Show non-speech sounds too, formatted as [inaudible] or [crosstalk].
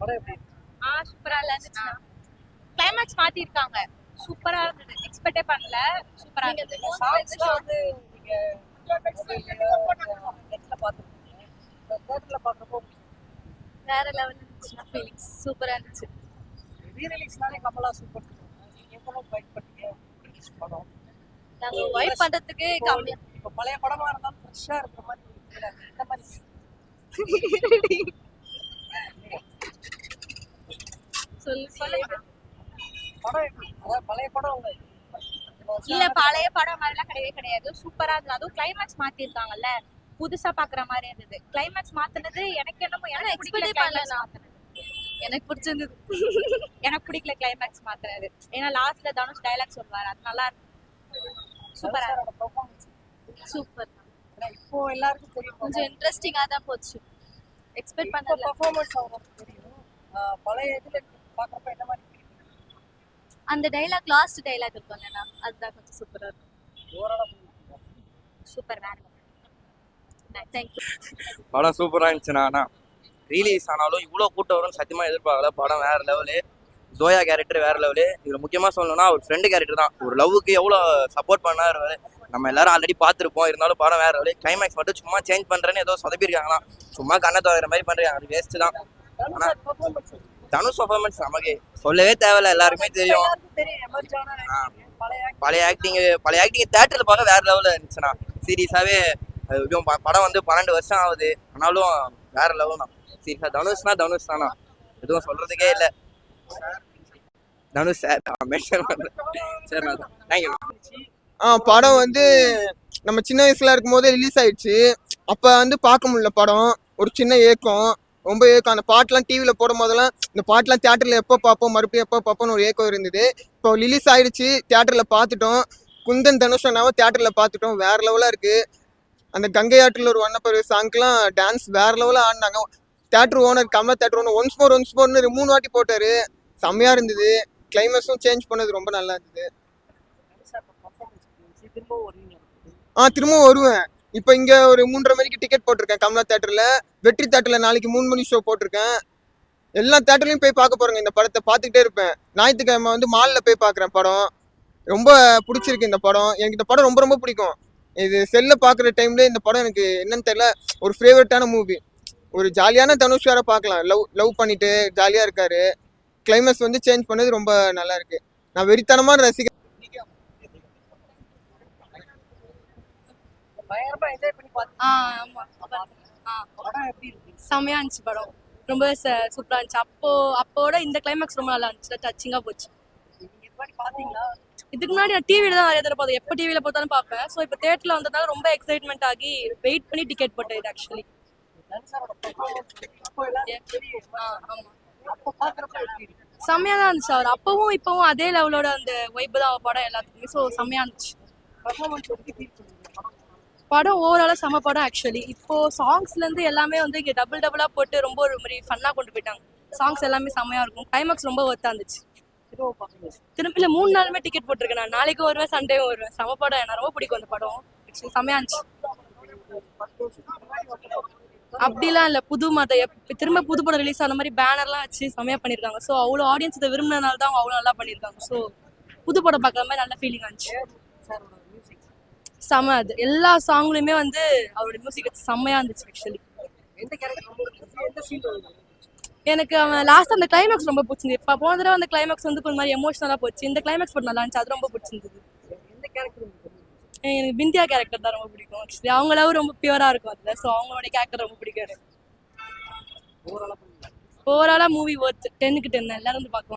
படம் எப்படி ஆ சூப்பரா இருந்துச்சுண்ணா கிளைமேக்ஸ் மாத்தி இருக்காங்க சூப்பரா இருந்தது. எக்ஸ்பெக்டே பண்ணல. சூப்பரா இருந்தது. சாங்ஸ்லாம் வந்து நீங்க நெட்ல பார்த்துருக்கீங்க. தேட்டர்ல பார்க்குறப்போ வேற லெவல் இருந்துச்சுண்ணா ஃபீலிங்ஸ் சூப்பரா இருந்துச்சு. ரீரிலீஸ்னாலே கமலா சூப்பர் நீங்க எவ்வளோ ஃபைட் பண்ணீங்க? படம். நாங்க வைப் பண்றதுக்கு கம்மி இப்போ பழைய படமா இருந்தாலும் ஃப்ரெஷ்ஷா இருக்கிற மாதிரி. இந்த மாதிரி [laughs] சொல்லு சொல்லு படம் எப்படி அதாவது பழைய படம். உங்க இல்ல பழைய படம் மாதிரிலாம் கிடையவே கிடையாது. சூப்பரா இருந்தது. அதுவும் கிளைமேக்ஸ் மாத்தி இருக்காங்கல்ல புதுசா பாக்குற மாதிரி இருந்தது. கிளைமேக்ஸ் மாத்துனது எனக்கு என்னமோ எனக்கு எக்ஸ்பெக்டே பண்ணல எனக்கு பிடிச்சிருந்தது. எனக்கு பிடிக்கல கிளைமேக்ஸ் மாத்துனது. ஏன்னா லாஸ்ட்ல தனுஷ் டைலாக் சொல்வாரு அது நல்லா சூப்பரா சூப்பர் இப்போ எல்லாருக்கும் தெரியும் கொஞ்சம் இன்ட்ரெஸ்டிங்கா தான் போச்சு. எக்ஸ்பெக்ட் பண்ணல. பெர்ஃபார்மன்ஸ் அவங்களுக்கு தெரியும். பழைய இதுல பார்க்குறப்ப என்ன மாதிரி? அந்த டைலாக் லாஸ்ட் டைலாக் இருக்கும்லண்ணா அதுதான் கொஞ்சம் சூப்பரா இருக்கும். சூப்பர் வேற தேங்க்யூ படம் சூப்பராக இருந்துச்சுண்ணா ஆனால் ரிலீஸ் ஆனாலும் இவ்வளோ கூட்டம் வரும்னு சத்தியமாக எதிர்பார்க்கல. படம் வேறு லெவலு ஜோயா கேரக்டர் வேறு லெவலு இதில் முக்கியமாக சொல்லணும்னா ஒரு ஃப்ரெண்டு கேரக்டர் தான். ஒரு லவ்வுக்கு எவ்வளோ சப்போர்ட் பண்ணாரு. நம்ம எல்லாரும் ஆல்ரெடி பார்த்துருப்போம். இருந்தாலும் படம் வேறு லெவலு கிளைமேக்ஸ் மட்டும் சும்மா சேஞ்ச் பண்ணுறேன்னு ஏதோ சொதப்பிருக்காங்களாம் சும்மா கண்ணை தவிர மாதிரி பண்ணுறாங்க அது வேஸ்ட்டு தான். தனுஷ் பர்ஃபார்மன்ஸ் நமக்கு சொல்லவே தேவையில்ல எல்லாருக்குமே தெரியும். பழைய ஆக்டிங் பழைய ஆக்டிங் தேட்டரில் பார்க்க வேற லெவலில் இருந்துச்சுண்ணா சீரியஸாகவே படம் வந்து பன்னெண்டு வருஷம் ஆகுது. ஆனாலும் வேற லெவல் தான். சீரியஸாக தனுஷ்னா தனுஷ் தானா? எதுவும் சொல்றதுக்கே இல்லை. தனுஷ் சார் மென்ஷன் பண்ணுறேன் சரிண்ணா தேங்க்யூ ஆ படம் வந்து நம்ம சின்ன வயசுல இருக்கும் போதே ரிலீஸ் ஆயிடுச்சு. அப்ப வந்து பார்க்க முடியல படம். ஒரு சின்ன ஏக்கம். ரொம்ப ஏக்கம். அந்த பாட்டெல்லாம் டிவியில் போடும் போதெல்லாம் இந்த பாட்டெல்லாம் தேட்டரில் எப்போ பார்ப்போம்? மறுபடியும் எப்போ பார்ப்போம்னு ஒரு ஏக்கம் இருந்தது. இப்போ ரிலீஸ் ஆயிடுச்சு. தேட்டரில் பார்த்துட்டோம். குந்தன் தனுஷனாவும் தேட்டரில் பார்த்துட்டோம். வேற லெவலாக இருக்கு. அந்த கங்கை ஆற்றில் ஒரு வண்ணப்பரு சாங்க்லாம் டான்ஸ் வேற லெவலில் ஆடினாங்க. Theatre owner Kamala theatre owner once more once மோர்னு மூணு வாட்டி போட்டாரு. செம்மையா இருந்தது. கிளைமேக்ஸும் சேஞ்ச் பண்ணது ரொம்ப நல்லா இருந்தது. ஆ திரும்பவும் வருவேன். இப்போ இங்கே ஒரு மூன்றரை மணிக்கு டிக்கெட் போட்டிருக்கேன். கமலா தேட்டரில் வெற்றி தேட்டரில் நாளைக்கு மூணு மணி ஷோ போட்டிருக்கேன். எல்லா தேட்டர்லையும் போய் பார்க்க போறேங்க. இந்த படத்தை பார்த்துக்கிட்டே இருப்பேன். ஞாயிற்றுக்கிழமை வந்து மாலில் போய் பார்க்குறேன் படம். ரொம்ப பிடிச்சிருக்கு இந்த படம். எனக்கு இந்த படம் ரொம்ப ரொம்ப பிடிக்கும். இது செல்ல பார்க்குற டைம்ல இந்த படம் எனக்கு என்னன்னு தெரியல. ஒரு ஃபேவரட்டான மூவி ஒரு ஜாலியான தனுஷ் வேற பார்க்கலாம். லவ் லவ் பண்ணிட்டு ஜாலியாக இருக்காரு. கிளைமேக்ஸ் வந்து சேஞ்ச் பண்ணது ரொம்ப நல்லா இருக்கு. நான் வெறித்தனமான ரசிகர் பயங்கரமா என்ஜாய் பண்ணி பார்த்து ஆ ஆமா. ஆ. படம் எப்படி இருக்கு செம்மையா இருந்துச்சு படம். ரொம்ப சூப்பரா இருந்துச்சு. அப்போ அப்போட இந்த கிளைமேக்ஸ் ரொம்ப நல்லா இருந்துச்சு. டச்சிங்கா போச்சு. பாத்தீங்களா? இதுக்கு முன்னாடி நான் டிவியில தான் நிறைய தடவை பார்த்தேன் எப்போ டிவியில பார்த்தாலும் பார்ப்பேன். ஸோ இப்போ தேட்டர்ல வந்ததால ரொம்ப எக்ஸைட்மெண்ட் ஆகி வெயிட் பண்ணி டிக்கெட் போட்டேன் இது ஆக்சுவலி செம்மையா தான் இருந்துச்சு அவர். அப்பவும் இப்பவும் அதே லெவலோட அந்த வைப்பு தான் படம் எல்லாத்துக்குமே. ஸோ செம்மையா இருந்துச்சு பெர்ஃபார்மன்ஸ் எப்படி ஃபீல் பண்ணுவீங்க படம் ஓவராலாக செம படம் ஆக்சுவலி இப்போ சாங்ஸ்ல இருந்து எல்லாமே வந்து இங்கே டபுள் டபுளா போட்டு ரொம்ப ஒரு மாதிரி ஃபன்னாக கொண்டு போயிட்டாங்க. சாங்ஸ் எல்லாமே செம்மையா இருக்கும். கிளைமேக்ஸ் ரொம்ப ஒர்த்தா இருந்துச்சு. திரும்ப இல்லை மூணு நாளுமே டிக்கெட் போட்டிருக்கேன் நான். நாளைக்கும் வருவேன் சண்டேவும் வருவேன். செம படம். எனக்கு ரொம்ப பிடிக்கும் அந்த படம். ஆக்சுவலி செம்மையாக இருந்துச்சு. அப்படிலாம் இல்ல. புது மத எப்- திரும்ப புது படம் ரிலீஸ் ஆன மாதிரி பேனர்லாம் வச்சு செம்மையா பண்ணிருக்காங்க. ஸோ அவ்வளோ ஆடியன்ஸ் இதை விரும்பினனால தான் அவங்க அவ்வளோ நல்லா பண்ணியிருக்காங்க ஸோ புது படம் பார்க்குற மாதிரி நல்ல ஃபீலிங் ஆச்சு செம அது. எல்லா சாங்லையுமே வந்து அவரோட மியூசிக் செம்மையா இருந்துச்சு ஆக்சுவலி எனக்கு அவன் லாஸ்ட் அந்த கிளைமேக்ஸ் ரொம்ப பிடிச்சிருந்தது இப்போ போன தடவை அந்த கிளைமேக்ஸ் வந்து கொஞ்சம் மாதிரி எமோஷனலாக போச்சு. இந்த கிளைமேக்ஸ் படம் நல்லா இருந்துச்சு. அது ரொம்ப பிடிச்சிருந்தது. எனக்கு பிந்தியா கேரக்டர் தான் ரொம்ப பிடிக்கும் ஆக்சுவலி அவங்க லவ் ரொம்ப பியூரா இருக்கும் அதுல. ஸோ அவங்களோட கேரக்டர் ரொம்ப பிடிக்கும் ஓவராலாக மூவி ஒர்த் டென்னுக்கு டென் எல்லாரும் வந்து பார்க்கலாம்.